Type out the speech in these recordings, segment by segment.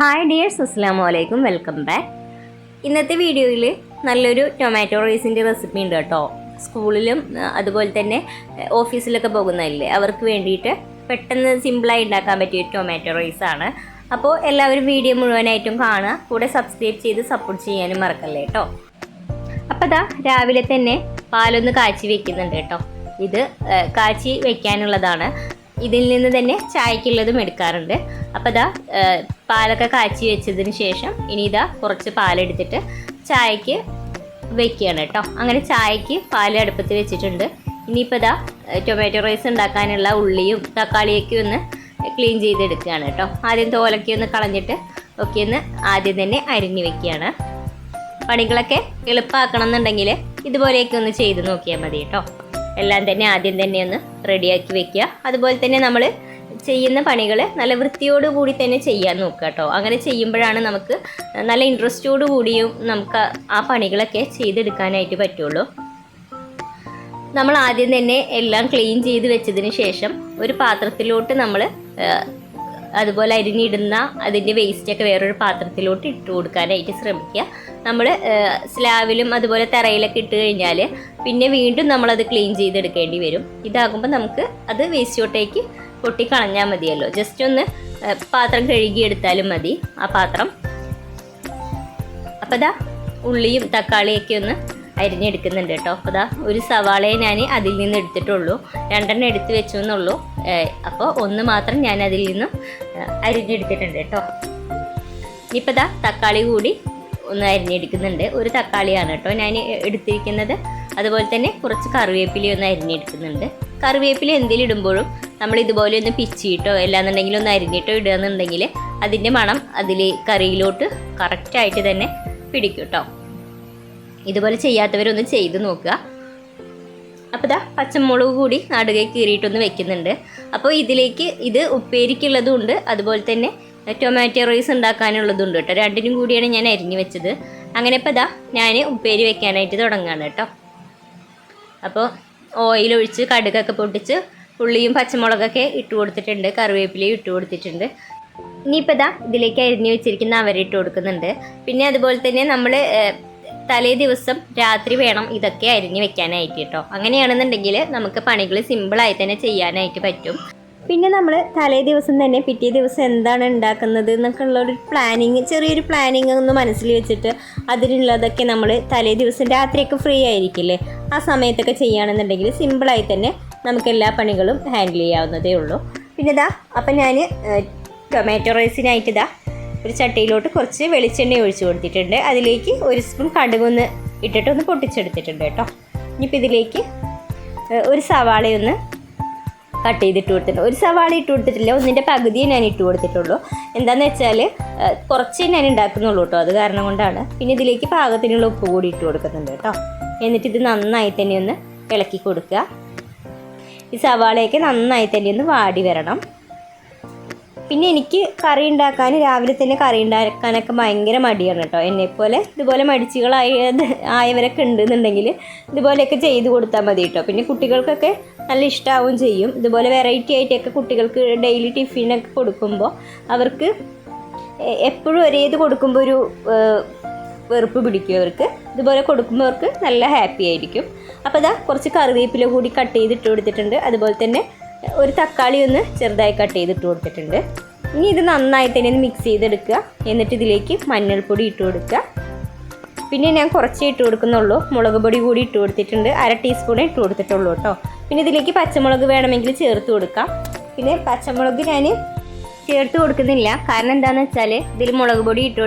Hi dears അസ്സാം വലൈക്കും welcome back ഇന്നത്തെ വീഡിയോയിൽ നല്ലൊരു ടൊമാറ്റോ റൈസിന്റെ റെസിപ്പി ഉണ്ട് കേട്ടോ. സ്കൂളിലും അതുപോലെ തന്നെ ഓഫീസിലൊക്കെ പോകുന്നതല്ലേ? അവർക്ക് വേണ്ടിയിട്ട് പെട്ടെന്ന് സിമ്പിളായി ഉണ്ടാക്കാൻ പറ്റിയ ടൊമാറ്റോ റൈസാണ് അപ്പോൾ എല്ലാവരും വീഡിയോ മുഴുവനായിട്ടും കാണുക. കൂടെ സബ്സ്ക്രൈബ് ചെയ്ത് സപ്പോർട്ട് ചെയ്യാനും മറക്കല്ലേ കേട്ടോ? അപ്പോൾ ദാ രാവിലെ തന്നെ പാലൊന്ന് കാച്ചി വെക്കുന്നുണ്ട് കേട്ടോ. ഇത് കാച്ചി വെക്കാനുള്ളതാണ്. ഇതിൽ നിന്ന് തന്നെ ചായക്കുള്ളതും എടുക്കാറുണ്ട്. അപ്പോൾ ഇതാ പാലൊക്കെ കാച്ചി വെച്ചതിന് ശേഷം ഇനി ഇതാ കുറച്ച് പാലെടുത്തിട്ട് ചായക്ക് വെക്കുകയാണ് കേട്ടോ. അങ്ങനെ ചായക്ക് പാൽ അടുപ്പത്ത് വെച്ചിട്ടുണ്ട്. ഇനിയിപ്പോൾ ഇതാ ടൊമാറ്റോ റൈസ് ഉണ്ടാക്കാനുള്ള ഉള്ളിയും തക്കാളിയൊക്കെ ഒന്ന് ക്ലീൻ ചെയ്തെടുക്കുകയാണ് കേട്ടോ. ആദ്യം തോലൊക്കെ ഒന്ന് കളഞ്ഞിട്ട് ഒക്കെ ഒന്ന് ആദ്യം തന്നെ അരിഞ്ഞു വെക്കുകയാണ്. പണികളൊക്കെ എളുപ്പമാക്കണം എന്നുണ്ടെങ്കിൽ ഇതുപോലെയൊക്കെ ഒന്ന് ചെയ്ത് നോക്കിയാൽ മതി കേട്ടോ. എല്ലാം തന്നെ ആദ്യം തന്നെ ഒന്ന് റെഡിയാക്കി വെക്കുക. അതുപോലെ തന്നെ നമ്മൾ ചെയ്യുന്ന പണികൾ നല്ല വൃത്തിയോട് കൂടി തന്നെ ചെയ്യാൻ നോക്കുക കേട്ടോ. അങ്ങനെ ചെയ്യുമ്പോഴാണ് നമുക്ക് നല്ല ഇൻട്രസ്റ്റോട് കൂടിയും നമുക്ക് ആ പണികളൊക്കെ ചെയ്തെടുക്കാനായിട്ട് പറ്റുള്ളൂ. നമ്മൾ ആദ്യം തന്നെ എല്ലാം ക്ലീൻ ചെയ്ത് വെച്ചതിന് ശേഷം ഒരു പാത്രത്തിലോട്ട് നമ്മൾ അതുപോലെ അരിഞ്ഞിടുന്ന അതിന്റെ വേസ്റ്റൊക്കെ വേറൊരു പാത്രത്തിലോട്ട് ഇട്ട് കൊടുക്കാനായിട്ട് ശ്രമിക്കുക. നമ്മൾ സ്ലാവിലും അതുപോലെ തറയിലൊക്കെ ഇട്ട് കഴിഞ്ഞാൽ പിന്നെ വീണ്ടും നമ്മളത് ക്ലീൻ ചെയ്തെടുക്കേണ്ടി വരും. ഇതാകുമ്പോൾ നമുക്ക് അത് വേസ്റ്റോട്ടേക്ക് പൊട്ടിക്കളഞ്ഞാൽ മതിയല്ലോ. ജസ്റ്റ് ഒന്ന് പാത്രം കഴുകിയെടുത്താലും മതി. ആ പാത്രം. അപ്പോൾ ദാ ഉള്ളിയും തക്കാളിയൊക്കെ ഒന്ന് അരിഞ്ഞെടുക്കുന്നുണ്ട് കേട്ടോ. അപ്പോൾ ദാ ഒരു സവാളയെ ഞാൻ അതിൽ നിന്ന് എടുത്തിട്ടുള്ളൂ. രണ്ടെണ്ണം എടുത്ത് വെച്ചു എന്നുള്ളൂ അപ്പോൾ ഒന്ന് മാത്രം ഞാൻ അതിൽ നിന്ന് അരിഞ്ഞെടുത്തിട്ടുണ്ട് കേട്ടോ. ഇനിയിപ്പോൾ ദാ തക്കാളി കൂടി ഒന്ന് അരിഞ്ഞെടുക്കുന്നുണ്ട്. ഒരു തക്കാളിയാണ് കേട്ടോ ഞാൻ എടുത്തിരിക്കുന്നത്. അതുപോലെ തന്നെ കുറച്ച് കറിവേപ്പിലയൊന്ന് അരിഞ്ഞെടുക്കുന്നുണ്ട്. കറിവേപ്പില എന്തിലിടുമ്പോഴും നമ്മൾ ഇതുപോലെ ഒന്ന് പിച്ചിയിട്ടോ അല്ലാന്നുണ്ടെങ്കിൽ ഒന്ന് അരിഞ്ഞിട്ടോ ഇടുകയെന്നുണ്ടെങ്കിൽ അതിന്റെ മണം അതിൽ കറിയിലോട്ട് കറക്റ്റായിട്ട് തന്നെ പിടിക്കും കേട്ടോ ഇതുപോലെ ചെയ്യാത്തവരൊന്ന് ചെയ്ത് നോക്കുക. അപ്പോൾ ഇതാ പച്ചമുളക് കൂടി നടുകെ കീറിയിട്ടൊന്ന് വെക്കുന്നുണ്ട്. അപ്പോൾ ഇതിലേക്ക് ഇത് ഉപ്പേരിക്കുള്ളതും ഉണ്ട്. അതുപോലെ തന്നെ ടൊമാറ്റോ റൈസ് ഉണ്ടാക്കാനുള്ളതുണ്ട് കേട്ടോ രണ്ടിനും കൂടിയാണ് ഞാൻ അരിഞ്ഞു വെച്ചത്. അങ്ങനെ ഇപ്പോൾ ഇതാ ഞാൻ ഉപ്പേരി വെക്കാനായിട്ട് തുടങ്ങുകയാണ് കേട്ടോ അപ്പോൾ ഓയിൽ ഒഴിച്ച് കടുകൊക്കെ പൊട്ടിച്ച് ഉള്ളിയും പച്ചമുളകൊക്കെ ഇട്ട് കൊടുത്തിട്ടുണ്ട് കറിവേപ്പിലയും ഇട്ട് കൊടുത്തിട്ടുണ്ട്. ഇനിയിപ്പോൾ ഇതാ ഇതിലേക്ക് അരിഞ്ഞു വെച്ചിരിക്കുന്ന അവരെ ഇട്ട് കൊടുക്കുന്നുണ്ട്. പിന്നെ അതുപോലെ തന്നെ നമ്മൾ തലേ ദിവസം രാത്രി വേണം ഇതൊക്കെ അരിഞ്ഞു വെക്കാനായിട്ട് കേട്ടോ. അങ്ങനെയാണെന്നുണ്ടെങ്കിൽ നമുക്ക് പണികൾ സിമ്പിളായി തന്നെ ചെയ്യാനായിട്ട് പറ്റും. പിന്നെ നമ്മൾ തലേ ദിവസം തന്നെ പിറ്റേ ദിവസം എന്താണ് ഉണ്ടാക്കുന്നത് എന്നൊക്കെ ഉള്ള ഒരു പ്ലാനിങ് ചെറിയൊരു പ്ലാനിങ് ഒന്ന് മനസ്സിൽ വെച്ചിട്ട് അതിനുള്ളതൊക്കെ നമ്മൾ തലേ ദിവസം രാത്രിയൊക്കെ ഫ്രീ ആയിരിക്കില്ലേ? ആ സമയത്തൊക്കെ ചെയ്യുകയാണെന്നുണ്ടെങ്കിൽ സിമ്പിളായി തന്നെ നമുക്ക് എല്ലാ പണികളും ഹാൻഡിൽ ചെയ്യാവുന്നതേ ഉള്ളൂ. പിന്നെ ഇതാ അപ്പം ഞാൻ ടൊമാറ്റോ റൈസിനായിട്ട് ഇതാ ഒരു ചട്ടിയിലോട്ട് കുറച്ച് വെളിച്ചെണ്ണ ഒഴിച്ചു കൊടുത്തിട്ടുണ്ട്. അതിലേക്ക് ഒരു സ്പൂൺ കടുകൊന്ന് ഇട്ടിട്ട് ഒന്ന് പൊട്ടിച്ചെടുത്തിട്ടുണ്ട് കേട്ടോ. ഇനിയിപ്പോൾ ഇതിലേക്ക് ഒരു സവാളയൊന്ന് കട്ട് ചെയ്തിട്ട് കൊടുത്തിട്ടുണ്ട്. ഒരു സവാള ഇട്ട് കൊടുത്തിട്ടില്ല. ഒന്നിന്റെ പകുതിയെ ഞാൻ ഇട്ട് കൊടുത്തിട്ടുള്ളൂ. എന്താണെന്ന് വെച്ചാൽ കുറച്ചേ ഞാൻ ഉണ്ടാക്കുന്നുള്ളൂ കേട്ടോ അത് കാരണം കൊണ്ടാണ്. പിന്നെ ഇതിലേക്ക് പാകത്തിനുള്ള ഉപ്പ് കൂടി ഇട്ട് കൊടുക്കുന്നുണ്ട് കേട്ടോ എന്നിട്ട് ഇത് നന്നായി തന്നെ ഒന്ന് ഇളക്കി കൊടുക്കുക. ഈ സവാളയൊക്കെ നന്നായി തന്നെ ഒന്ന് വാടി വരണം. പിന്നെ എനിക്ക് കറി ഉണ്ടാക്കാൻ രാവിലെ തന്നെ കറി ഉണ്ടാക്കാനൊക്കെ ഭയങ്കര മടിയാണ് കേട്ടോ. എന്നെപ്പോലെ ഇതുപോലെ മടിച്ചുകളായ ആയവരൊക്കെ ഉണ്ടെന്നുണ്ടെങ്കിൽ ഇതുപോലെയൊക്കെ ചെയ്ത് കൊടുത്താൽ മതി കേട്ടോ. പിന്നെ കുട്ടികൾക്കൊക്കെ നല്ല ഇഷ്ടാവും ചെയ്യും. ഇതുപോലെ വെറൈറ്റി ആയിട്ടൊക്കെ കുട്ടികൾക്ക് ഡെയിലി ടിഫിനൊക്കെ കൊടുക്കുമ്പോൾ അവർക്ക് എപ്പോഴും എപ്പോഴും ഒരേത് കൊടുക്കുമ്പോൾ ഒരു വെറുപ്പ് പിടിക്കും അവർക്ക്. ഇതുപോലെ കൊടുക്കുമ്പോൾ അവർക്ക് നല്ല ഹാപ്പി ആയിരിക്കും. അപ്പോൾ ഇതാ കുറച്ച് കറിവേപ്പില കൂടി കട്ട് ചെയ്തിട്ട് കൊടുത്തിട്ടുണ്ട്. അതുപോലെ തന്നെ ഒരു തക്കാളി ഒന്ന് ചെറുതായി കട്ട് ചെയ്തിട്ട് കൊടുത്തിട്ടുണ്ട്. ഇനി ഇത് നന്നായിട്ട് തന്നെ ഒന്ന് മിക്സ് ചെയ്തെടുക്കുക. എന്നിട്ട് ഇതിലേക്ക് മഞ്ഞൾപ്പൊടി ഇട്ട് കൊടുക്കുക. പിന്നെ ഞാൻ കുറച്ചേ ഇട്ട് കൊടുക്കുന്നുള്ളൂ. മുളക് പൊടി കൂടി ഇട്ട് കൊടുത്തിട്ടുണ്ട്. അര ടീസ്പൂണേ ഇട്ട് കൊടുത്തിട്ടുള്ളൂ കേട്ടോ. പിന്നെ ഇതിലേക്ക് പച്ചമുളക് വേണമെങ്കിൽ ചേർത്ത് കൊടുക്കാം. പിന്നെ പച്ചമുളക് ഞാൻ ചേർത്ത് കൊടുക്കുന്നില്ല. കാരണം എന്താണെന്ന് വെച്ചാൽ ഇതിൽ മുളക് പൊടി ഇട്ട്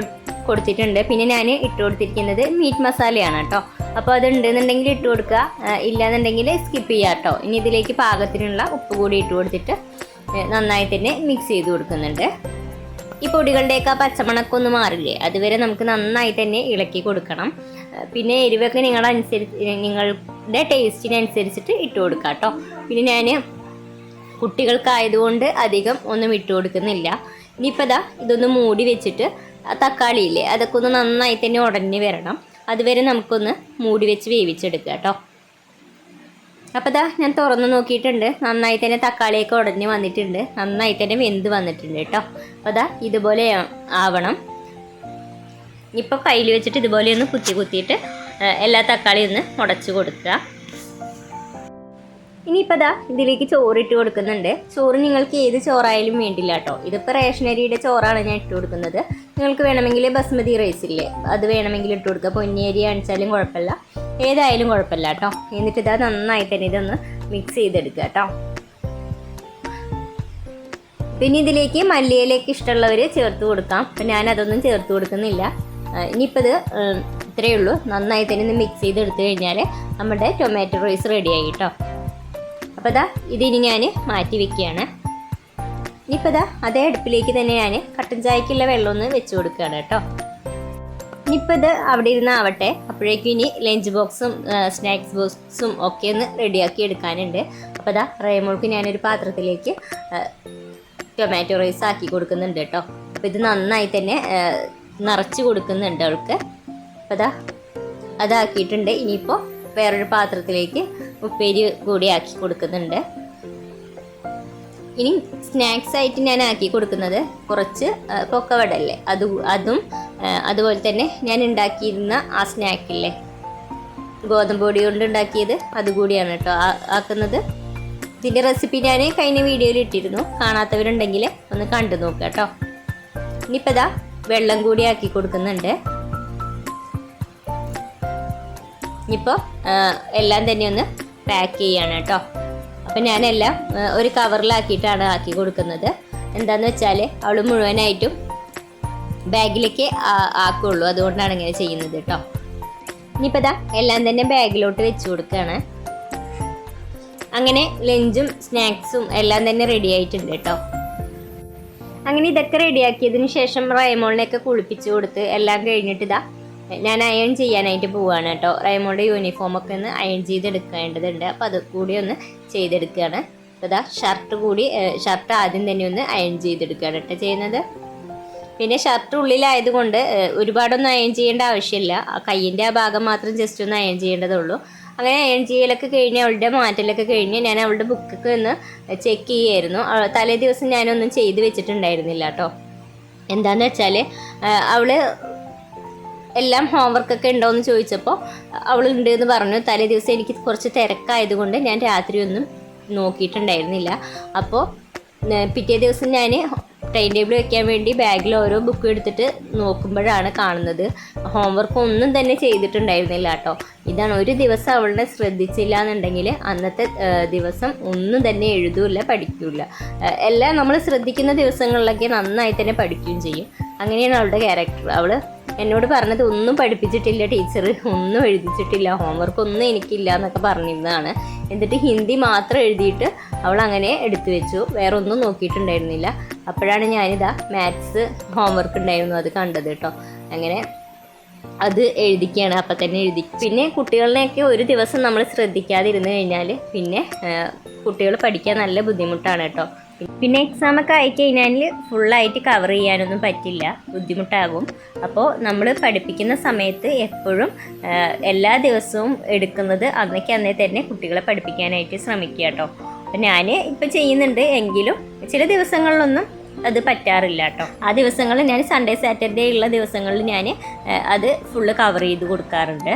കൊടുത്തിട്ടുണ്ട്. പിന്നെ ഞാൻ ഇട്ട് കൊടുത്തിരിക്കുന്നത് മീറ്റ് മസാലയാണ് കേട്ടോ. അപ്പോൾ അത് ഉണ്ടെന്നുണ്ടെങ്കിൽ ഇട്ട് കൊടുക്കുക. ആ, ഇല്ലാന്നുണ്ടെങ്കിൽ സ്കിപ്പ് ചെയ്യുക കേട്ടോ. ഇനി ഇതിലേക്ക് പാകത്തിനുള്ള ഉപ്പ് കൂടി ഇട്ട് കൊടുത്തിട്ട് നന്നായി തന്നെ മിക്സ് ചെയ്ത് കൊടുക്കുന്നുണ്ട്. ഈ പൊടികളുടെയൊക്കെ ആ പച്ചമണക്കം ഒന്ന് മാറില്ലേ? അതുവരെ നമുക്ക് നന്നായി തന്നെ ഇളക്കി കൊടുക്കണം. പിന്നെ എരിവൊക്കെ നിങ്ങളുടെ അനുസരിച്ച് നിങ്ങളുടെ ടേസ്റ്റിനനുസരിച്ചിട്ട് ഇട്ട് കൊടുക്കാം കേട്ടോ. പിന്നെ ഞാൻ കുട്ടികൾക്കായതുകൊണ്ട് അധികം ഒന്നും ഇട്ട് കൊടുക്കുന്നില്ല. ഇനിയിപ്പോൾ ദാ ഇതൊന്ന് മൂടി വെച്ചിട്ട് തക്കാളിയില്ലേ അതൊക്കെ ഒന്ന് നന്നായി തന്നെ ഉടഞ്ഞ് വരണം. അതുവരെ നമുക്കൊന്ന് മൂടി വെച്ച് വേവിച്ചെടുക്കുക കേട്ടോ. അപ്പോൾ ദാ ഞാൻ തുറന്ന് നോക്കിയിട്ടുണ്ട്. നന്നായി തന്നെ തക്കാളിയൊക്കെ ഉടഞ്ഞ് വന്നിട്ടുണ്ട്. നന്നായി തന്നെ വെന്ത് വന്നിട്ടുണ്ട് കേട്ടോ. അപ്പോൾ ദാ ഇതുപോലെ ആവണം. ഇപ്പോൾ കയ്യിൽ വെച്ചിട്ട് ഇതുപോലെ ഒന്ന് കുത്തി കുത്തിയിട്ട് എല്ലാ തക്കാളിയും ഒന്ന് ഉടച്ചു കൊടുക്കുക. ഇനിയിപ്പോൾ ദാ ഇതിലേക്ക് ചോറ് ഇട്ട് കൊടുക്കുന്നുണ്ട്. ചോറ് നിങ്ങൾക്ക് ഏത് ചോറായാലും വേണ്ടില്ല കേട്ടോ ഇതിപ്പോൾ റേഷനരിയുടെ ചോറാണ് ഞാൻ ഇട്ട് കൊടുക്കുന്നത്. നിങ്ങൾക്ക് വേണമെങ്കിൽ ബസ്മതി റൈസ് ഇല്ലേ? അത് വേണമെങ്കിൽ ഇട്ട് കൊടുക്കുക. പൊന്നിയരി അണിച്ചാലും കുഴപ്പമില്ല. ഏതായാലും കുഴപ്പമില്ല കേട്ടോ എന്നിട്ട് ഇതാ നന്നായി തന്നെ ഇതൊന്ന് മിക്സ് ചെയ്തെടുക്കുക കേട്ടോ പിന്നെ ഇതിലേക്ക് മല്ലിയിലേക്ക് ഇഷ്ടമുള്ളവർ ചേർത്ത് കൊടുക്കാം. അപ്പം ഞാൻ അതൊന്നും ചേർത്ത് കൊടുക്കുന്നില്ല. ഇനിയിപ്പോൾ ഇത് ഇത്രയേ ഉള്ളൂ. നന്നായി തന്നെ ഒന്ന് മിക്സ് ചെയ്തെടുത്തു കഴിഞ്ഞാൽ നമ്മുടെ ടൊമാറ്റോ റൈസ് റെഡിയായി കേട്ടോ അപ്പോൾ ഇതാ ഇതിനി ഞാൻ മാറ്റി വെക്കുകയാണ്. ഇനിയിപ്പോൾ ഇതാ അതേ അടുപ്പിലേക്ക് തന്നെ ഞാൻ കട്ടൻ ചായക്കുള്ള വെള്ളം ഒന്ന് വെച്ച് കൊടുക്കുകയാണ് കേട്ടോ. ഇനിയിപ്പോൾ ഇത് അവിടെ ഇരുന്നാവട്ടെ അപ്പോഴേക്കും ഇനി ലഞ്ച് ബോക്സും സ്നാക്സ് ബോക്സും ഒക്കെ ഒന്ന് റെഡിയാക്കി എടുക്കാനുണ്ട്. അപ്പോൾ ഇതാ റേമോൾക്ക് ഞാനൊരു പാത്രത്തിലേക്ക് ടൊമാറ്റോ റൈസ് ആക്കി കൊടുക്കുന്നുണ്ട് കേട്ടോ. അപ്പോൾ ഇത് നന്നായി തന്നെ നിറച്ച് കൊടുക്കുന്നുണ്ട് അവൾക്ക്. അപ്പോൾ ഇതാ അതാക്കിയിട്ടുണ്ട്. ഇനിയിപ്പോൾ വേറൊരു പാത്രത്തിലേക്ക് ഉപ്പേരി കൂടി ആക്കി കൊടുക്കുന്നുണ്ട്. ഇനി സ്നാക്സ് ആയിട്ട് ഞാൻ ആക്കി കൊടുക്കുന്നത് കുറച്ച് പൊക്കവടല്ലേ അത് അതും അതുപോലെ തന്നെ ഞാൻ ഉണ്ടാക്കിയിരുന്ന ആ സ്നാക്കില്ലേ? ഗോതമ്പ് പൊടി കൊണ്ട് ഉണ്ടാക്കിയത് അതുകൂടിയാണ് കേട്ടോ ആക്കുന്നത്. ഇതിന്റെ റെസിപ്പി ഞാൻ കഴിഞ്ഞ വീഡിയോയിൽ ഇട്ടിരുന്നു. കാണാത്തവരുണ്ടെങ്കിൽ ഒന്ന് കണ്ടു നോക്കാം കേട്ടോ. ഇനിയിപ്പോൾ ഇതാ വെള്ളം കൂടി ആക്കി കൊടുക്കുന്നുണ്ട്. ഇനിയിപ്പോൾ എല്ലാം തന്നെ ഒന്ന് പാക്ക് ചെയ്യാണ് കേട്ടോ. അപ്പം ഞാനെല്ലാം ഒരു കവറിലാക്കിയിട്ടാണ് ആക്കി കൊടുക്കുന്നത്. എന്താണെന്ന് വെച്ചാൽ അവൾ മുഴുവനായിട്ടും ബാഗിലേക്ക് ആക്കുള്ളൂ. അതുകൊണ്ടാണ് ഇങ്ങനെ ചെയ്യുന്നത് കേട്ടോ. ഇനിയിപ്പോൾ ഇതാ എല്ലാം തന്നെ ബാഗിലോട്ട് വെച്ച് കൊടുക്കുകയാണ് അങ്ങനെ ലഞ്ചും സ്നാക്സും എല്ലാം തന്നെ റെഡി ആയിട്ടുണ്ട് കേട്ടോ. അങ്ങനെ ഇതൊക്കെ റെഡിയാക്കിയതിന് ശേഷം റൈമോളിനെയൊക്കെ കുളിപ്പിച്ച് കൊടുത്ത് എല്ലാം കഴിഞ്ഞിട്ട് ഇതാ ഞാൻ അയൺ ചെയ്യാനായിട്ട് പോവുകയാണ് കേട്ടോ. റൈമോളുടെ യൂണിഫോമൊക്കെ ഒന്ന് അയൺ ചെയ്തെടുക്കേണ്ടതുണ്ട്. അപ്പോൾ അത് കൂടി ഒന്ന് ചെയ്തെടുക്കുകയാണ്. അപ്പോൾ ഇതാ ഷർട്ട് കൂടി ഷർട്ട് ആദ്യം തന്നെ ഒന്ന് അയൺ ചെയ്തെടുക്കുകയാണ് കേട്ടോ ചെയ്യുന്നത്. പിന്നെ ഷർട്ട് ഉള്ളിലായതുകൊണ്ട് ഒരുപാടൊന്നും അയൺ ചെയ്യേണ്ട ആവശ്യമില്ല. ആ കയ്യിന്റെ ആ ഭാഗം മാത്രം ജസ്റ്റ് ഒന്ന് അയൺ ചെയ്യേണ്ടതുള്ളൂ. അങ്ങനെ അയൺ ചെയ്യലൊക്കെ കഴിഞ്ഞ് അവളുടെ മാറ്റലൊക്കെ കഴിഞ്ഞ് ഞാൻ അവളുടെ ബുക്കൊക്കെ ഒന്ന് ചെക്ക് ചെയ്യായിരുന്നു തലേ ദിവസം ഞാനൊന്നും ചെയ്ത് വെച്ചിട്ടുണ്ടായിരുന്നില്ല കേട്ടോ. എന്താന്ന് വെച്ചാൽ അവൾ എല്ലാം ഹോംവർക്കൊക്കെ ഉണ്ടോ എന്ന് ചോദിച്ചപ്പോൾ അവൾ ഉണ്ട് എന്ന് പറഞ്ഞു. തലേ ദിവസം എനിക്ക് കുറച്ച് തിരക്കായതുകൊണ്ട് ഞാൻ രാത്രി ഒന്നും നോക്കിയിട്ടുണ്ടായിരുന്നില്ല. അപ്പോൾ പിറ്റേ ദിവസം ഞാൻ ടൈം ടേബിൾ വെക്കാൻ വേണ്ടി ബാഗിൽ ഓരോ ബുക്ക് എടുത്തിട്ട് നോക്കുമ്പോഴാണ് കാണുന്നത്. ഹോംവർക്ക് ഒന്നും തന്നെ ചെയ്തിട്ടുണ്ടായിരുന്നില്ല കേട്ടോ. ഇതാണ് ഒരു ദിവസം അവളുടെ ശ്രദ്ധിച്ചില്ല എന്നുണ്ടെങ്കിൽ അന്നത്തെ ദിവസം ഒന്നും തന്നെ എഴുതൂല്ല പഠിക്കൂല എല്ലാം നമ്മൾ ശ്രദ്ധിക്കുന്ന ദിവസങ്ങളിലൊക്കെ നന്നായി തന്നെ പഠിക്കുകയും ചെയ്യും. അങ്ങനെയാണ് അവളുടെ ക്യാരക്ടർ അവൾ എന്നോട് പറഞ്ഞത് ഒന്നും പഠിപ്പിച്ചിട്ടില്ല ടീച്ചർ ഒന്നും എഴുതിച്ചിട്ടില്ല ഹോംവർക്ക് ഒന്നും എനിക്കില്ല എന്നൊക്കെ പറഞ്ഞിരുന്നതാണ്. എന്നിട്ട് ഹിന്ദി മാത്രം എഴുതിയിട്ട് അവൾ അങ്ങനെ എടുത്തു വെച്ചു. വേറെ ഒന്നും നോക്കിയിട്ടുണ്ടായിരുന്നില്ല. അപ്പോഴാണ് ഞാനിതാ മാത്സ് ഹോംവർക്ക് ഉണ്ടായിരുന്നു അത് കണ്ടത് കേട്ടോ. അങ്ങനെ അത് എഴുതിക്കുകയാണ് അപ്പം തന്നെ എഴുതി. പിന്നെ കുട്ടികളിനെയൊക്കെ ഒരു ദിവസം നമ്മൾ ശ്രദ്ധിക്കാതിരുന്നു കഴിഞ്ഞാൽ പിന്നെ കുട്ടികൾ പഠിക്കാൻ നല്ല ബുദ്ധിമുട്ടാണ് കേട്ടോ. പിന്നെ എക്സാം ഒക്കെ ആയിക്കഴിഞ്ഞാൽ ഫുള്ളായിട്ട് കവർ ചെയ്യാനൊന്നും പറ്റില്ല. ബുദ്ധിമുട്ടാകും. അപ്പോൾ നമ്മൾ പഠിപ്പിക്കുന്ന സമയത്ത് എപ്പോഴും എല്ലാ ദിവസവും എടുക്കുന്നത് അന്നേക്ക് അന്നേ തന്നെ കുട്ടികളെ പഠിപ്പിക്കാനായിട്ട് ശ്രമിക്കുക കേട്ടോ അപ്പം ഞാൻ ഇപ്പം ചെയ്യുന്നുണ്ട്. എങ്കിലും ചില ദിവസങ്ങളിലൊന്നും അത് പറ്റാറില്ല കേട്ടോ ആ ദിവസങ്ങളിൽ ഞാൻ സൺഡേ സാറ്റർഡേ ഉള്ള ദിവസങ്ങളിൽ ഞാൻ അത് ഫുള്ള് കവർ ചെയ്ത് കൊടുക്കാറുണ്ട്.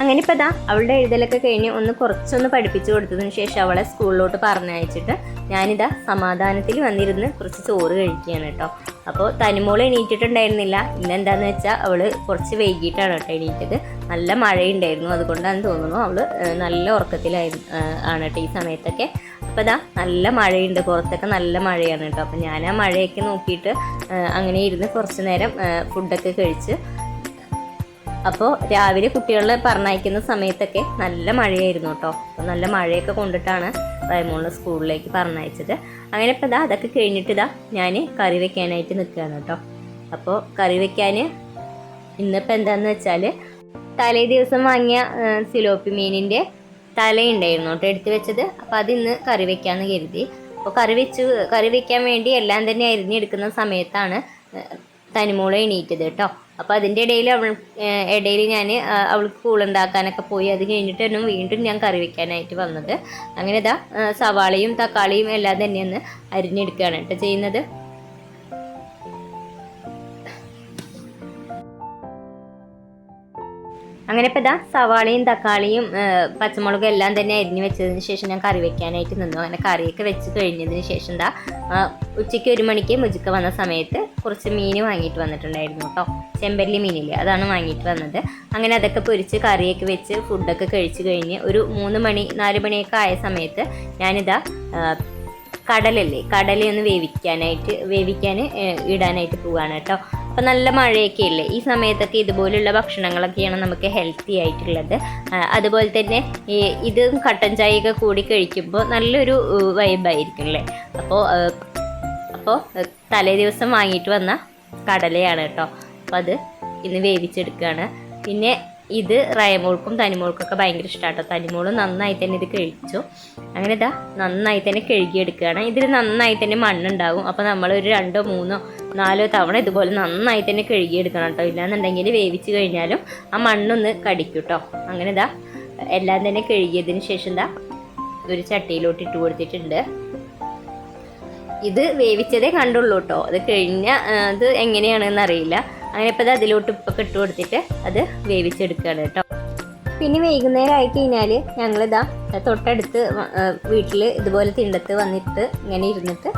അങ്ങനെ ഇപ്പം ഇതാ അവളുടെ എഴുതലൊക്കെ കഴിഞ്ഞ് ഒന്ന് കുറച്ചൊന്ന് പഠിപ്പിച്ചു കൊടുത്തതിന് ശേഷം അവളെ സ്കൂളിലോട്ട് പറഞ്ഞയച്ചിട്ട് ഞാനിതാ സമാധാനത്തിൽ വന്നിരുന്ന് കുറച്ച് ചോറ് കഴിക്കുകയാണ് കേട്ടോ. അപ്പോൾ തനിമോൾ എണീറ്റിട്ടുണ്ടായിരുന്നില്ല. ഇന്നെന്താന്ന് വെച്ചാൽ അവൾ കുറച്ച് വൈകിട്ടാണ് കേട്ടോ എണീറ്റത്. നല്ല മഴയുണ്ടായിരുന്നു. അതുകൊണ്ടാണ് തോന്നുന്നു അവൾ നല്ല ഉറക്കത്തിലായിരുന്നു ആണ് കേട്ടോ ഈ സമയത്തൊക്കെ. അപ്പോൾ ഇതാ നല്ല മഴയുണ്ട്. പുറത്തൊക്കെ നല്ല മഴയാണ് കേട്ടോ. അപ്പോൾ ഞാൻ ആ മഴയൊക്കെ നോക്കിയിട്ട് അങ്ങനെ ഇരുന്ന് കുറച്ച് നേരം ഫുഡൊക്കെ കഴിച്ച് അപ്പോൾ രാവിലെ കുട്ടികളെ പറഞ്ഞയക്കുന്ന സമയത്തൊക്കെ നല്ല മഴയായിരുന്നു കേട്ടോ. അപ്പോൾ നല്ല മഴയൊക്കെ കൊണ്ടിട്ടാണ് റൈമോളിനെ സ്കൂളിലേക്ക് പറഞ്ഞയച്ചത്. അങ്ങനെ ഇപ്പോൾ ഇതാ അതൊക്കെ കഴിഞ്ഞിട്ട് ഇതാ ഞാൻ കറി വെക്കാനായിട്ട് നിൽക്കുകയാണ് കേട്ടോ. അപ്പോൾ കറി വെക്കാൻ ഇന്നിപ്പോൾ എന്താണെന്ന് വെച്ചാൽ തലേ ദിവസം വാങ്ങിയ സിലോപ്പി മീനിന്റെ തലയുണ്ടായിരുന്നു കേട്ടോ എടുത്തു വെച്ചത്. അപ്പോൾ അതിന്ന് കറി വെക്കാമെന്ന് കരുതി. അപ്പോൾ കറി വെച്ച് കറി വെക്കാൻ വേണ്ടി എല്ലാം തന്നെ അരിഞ്ഞെടുക്കുന്ന സമയത്താണ് തനിമോളെ എണീറ്റത് കേട്ടോ. അപ്പോൾ അതിന്റെ ഇടയിൽ അവൾ ഇടയിൽ ഞാൻ അവൾക്ക് കൂളുണ്ടാക്കാനൊക്കെ പോയി. അത് കഴിഞ്ഞിട്ടാണ് വീണ്ടും ഞാൻ കറി വെക്കാനായിട്ട് വന്നത്. അങ്ങനെ ഇതാ സവാളയും തക്കാളിയും എല്ലാം തന്നെ ഒന്ന് അരിഞ്ഞെടുക്കുകയാണ് കേട്ടോ ചെയ്യുന്നത്. അങ്ങനെ ഇപ്പം ഇതാ സവാളയും തക്കാളിയും പച്ചമുളകും എല്ലാം തന്നെ അരിഞ്ഞ് വെച്ചതിന് ശേഷം ഞാൻ കറി വെക്കാനായിട്ട് നിന്നു. അങ്ങനെ കറിയൊക്കെ വെച്ച് കഴിഞ്ഞതിന് ശേഷം എന്താ ഉച്ചയ്ക്ക് ഒരു മണിക്ക് മുജുക്ക വന്ന സമയത്ത് കുറച്ച് മീൻ വാങ്ങിയിട്ട് വന്നിട്ടുണ്ടായിരുന്നു കേട്ടോ. ചെമ്പല്ലി മീനില്ലേ അതാണ് വാങ്ങിയിട്ട് വന്നത്. അങ്ങനെ അതൊക്കെ പൊരിച്ച് കറിയൊക്കെ വെച്ച് ഫുഡൊക്കെ കഴിച്ച് കഴിഞ്ഞ് ഒരു മൂന്ന് മണി നാല് മണിയൊക്കെ ആയ സമയത്ത് ഞാനിതാ കടലല്ലേ കടലയൊന്ന് വേവിക്കാനായിട്ട് വേവിക്കാൻ ഇടാനായിട്ട് പോവാണ് കേട്ടോ. അപ്പം നല്ല മഴയൊക്കെ ഇല്ലേ? ഈ സമയത്തൊക്കെ ഇതുപോലുള്ള ഭക്ഷണങ്ങളൊക്കെയാണ് നമുക്ക് ഹെൽത്തി ആയിട്ടുള്ളത്. അതുപോലെ തന്നെ ഈ ഇതും കട്ടൻ ചായയൊക്കെ കൂടി കഴിക്കുമ്പോൾ നല്ലൊരു വൈബായിരിക്കും അല്ലേ? അപ്പോൾ അപ്പോൾ തലേ ദിവസം വാങ്ങിയിട്ട് വന്ന കടലയാണ് കേട്ടോ. അപ്പോൾ അത് ഇന്ന് വേവിച്ചെടുക്കുകയാണ്. പിന്നെ ഇത് റയമോൾക്കും തനിമോൾക്കൊക്കെ ഭയങ്കര ഇഷ്ടമാട്ടോ തനിമോൾ നന്നായി തന്നെ ഇത് കഴിച്ചു. അങ്ങനെ ഇതാ നന്നായി തന്നെ കഴുകിയെടുക്കുകയാണ്. ഇതിൽ നന്നായി തന്നെ മണ്ണുണ്ടാകും അപ്പോൾ നമ്മൾ ഒരു രണ്ടോ മൂന്നോ നാലോ തവണ ഇതുപോലെ നന്നായി തന്നെ കഴുകിയെടുക്കണം കേട്ടോ. ഇല്ലാന്നുണ്ടെങ്കിൽ വേവിച്ച് കഴിഞ്ഞാലും ആ മണ്ണൊന്ന് കടിക്കും കേട്ടോ അങ്ങനെ ഇതാ എല്ലാം തന്നെ കഴുകിയതിന് ശേഷം ഇതാ ഒരു ചട്ടിയിലോട്ട് ഇട്ട് കൊടുത്തിട്ടുണ്ട്. ഇത് വേവിച്ചതേ കണ്ടുള്ളൂ കേട്ടോ. അത് കഴിഞ്ഞ അത് എങ്ങനെയാണെന്ന് അറിയില്ല അങ്ങനെ ഇപ്പോൾ ഇത് അതിലോട്ട് ഇട്ട് കൊടുത്തിട്ട് അത് വേവിച്ചെടുക്കുകയാണ് കേട്ടോ. പിന്നെ വൈകുന്നേരം ആയി കഴിഞ്ഞാൽ ഞങ്ങളിതാ തൊട്ടടുത്ത് വീട്ടിൽ ഇതുപോലെ തിണ്ടത്ത് വന്നിട്ട് ഇങ്ങനെ ഇരുന്നിട്ട്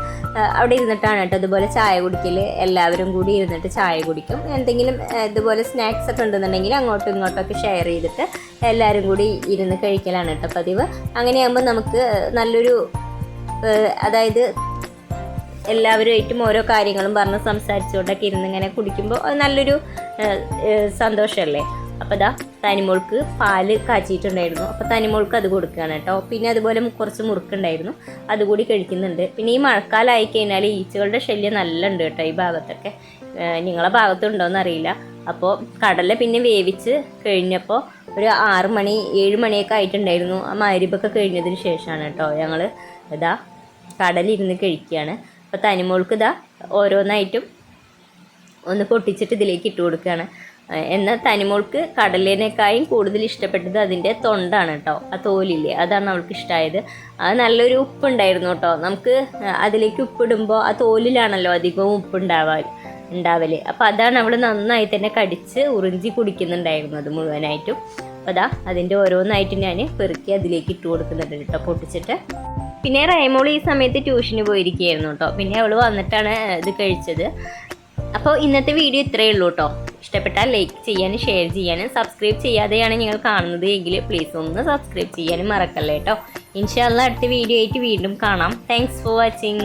അവിടെ ഇരുന്നിട്ടാണ് കേട്ടോ ഇതുപോലെ ചായ കുടിക്കൽ എല്ലാവരും കൂടി ഇരുന്നിട്ട് ചായ കുടിക്കും. എന്തെങ്കിലും ഇതുപോലെ സ്നാക്സ് ഒക്കെ ഉണ്ടെന്നുണ്ടെങ്കിൽ അങ്ങോട്ടും ഇങ്ങോട്ടൊക്കെ ഷെയർ ചെയ്തിട്ട് എല്ലാവരും കൂടി ഇരുന്ന് കഴിക്കലാണ് കേട്ടോ പതിവ്. അങ്ങനെയാകുമ്പോൾ നമുക്ക് നല്ലൊരു അതായത് എല്ലാവരുമായിട്ടും ഓരോ കാര്യങ്ങളും പറഞ്ഞ് സംസാരിച്ചുകൊണ്ടൊക്കെ ഇരുന്ന് ഇങ്ങനെ കുടിക്കുമ്പോൾ നല്ലൊരു സന്തോഷമല്ലേ അപ്പോൾ ഇതാ തനിമോൾക്ക് പാൽ കാച്ചിയിട്ടുണ്ടായിരുന്നു. അപ്പോൾ തനിമോൾക്ക് അത് കൊടുക്കുകയാണ് കേട്ടോ. പിന്നെ അതുപോലെ കുറച്ച് മുറുക്കുണ്ടായിരുന്നു. അതുകൂടി കഴിക്കുന്നുണ്ട്. പിന്നെ ഈ മഴക്കാലമായി കഴിഞ്ഞാൽ ഈച്ചകളുടെ ശല്യം നല്ല ഉണ്ട് കേട്ടോ ഈ ഭാഗത്തൊക്കെ. നിങ്ങളെ ഭാഗത്തുണ്ടോയെന്ന് അറിയില്ല. അപ്പോൾ കടല പിന്നെ വേവിച്ച് കഴിഞ്ഞപ്പോൾ ഒരു ആറ് മണി ഏഴ് മണിയൊക്കെ ആയിട്ടുണ്ടായിരുന്നു. ആ മരുപ്പൊക്കെ കഴിഞ്ഞതിന് ശേഷമാണ് കേട്ടോ ഞങ്ങൾ ഇതാ കടലിരുന്ന് കഴിക്കുകയാണ്. അപ്പോൾ തനിമോൾക്ക് ഇതാ ഓരോന്നായിട്ടും ഒന്ന് പൊട്ടിച്ചിട്ട് ഇതിലേക്ക് ഇട്ട് കൊടുക്കുകയാണ്. എന്നാൽ തനിമോൾക്ക് കടലിനേക്കായും കൂടുതൽ ഇഷ്ടപ്പെട്ടത് അതിന്റെ തൊണ്ടാണ് കേട്ടോ ആ തോലില്ലേ അതാണ് അവൾക്ക് ഇഷ്ടമായത് അത് നല്ലൊരു ഉപ്പുണ്ടായിരുന്നു കേട്ടോ. നമുക്ക് അതിലേക്ക് ഉപ്പിടുമ്പോൾ ആ തോലിലാണല്ലോ അധികവും ഉപ്പുണ്ടാവാൻ ഉണ്ടാവൽ. അപ്പോൾ അതാണ് അവൾ നന്നായി തന്നെ കടിച്ച് ഉറിഞ്ചി കുടിക്കുന്നുണ്ടായിരുന്നു അത് മുഴുവനായിട്ടും. അപ്പോൾ അതാ അതിന്റെ ഓരോന്നായിട്ട് ഞാൻ പെറുക്കി അതിലേക്ക് ഇട്ട് കൊടുക്കുന്നുണ്ട് കേട്ടോ പൊട്ടിച്ചിട്ട്. പിന്നെ റൈമോൾ ഈ സമയത്ത് ട്യൂഷന് പോയിരിക്കുകയായിരുന്നു കേട്ടോ. പിന്നെ അവൾ വന്നിട്ടാണ് ഇത് കഴിച്ചത്. അപ്പോൾ ഇന്നത്തെ വീഡിയോ ഇത്രയേ ഉള്ളൂ കേട്ടോ ഇഷ്ടപ്പെട്ടാൽ ലൈക്ക് ചെയ്യാനും ഷെയർ ചെയ്യാനും സബ്സ്ക്രൈബ് ചെയ്യാതെയാണ് നിങ്ങൾ കാണുന്നത് എങ്കിൽ പ്ലീസ് ഒന്ന് സബ്സ്ക്രൈബ് ചെയ്യാനും മറക്കല്ലേ കേട്ടോ ഇൻഷാല്ല അടുത്ത വീഡിയോ ആയിട്ട് വീണ്ടും കാണാം. Thanks for watching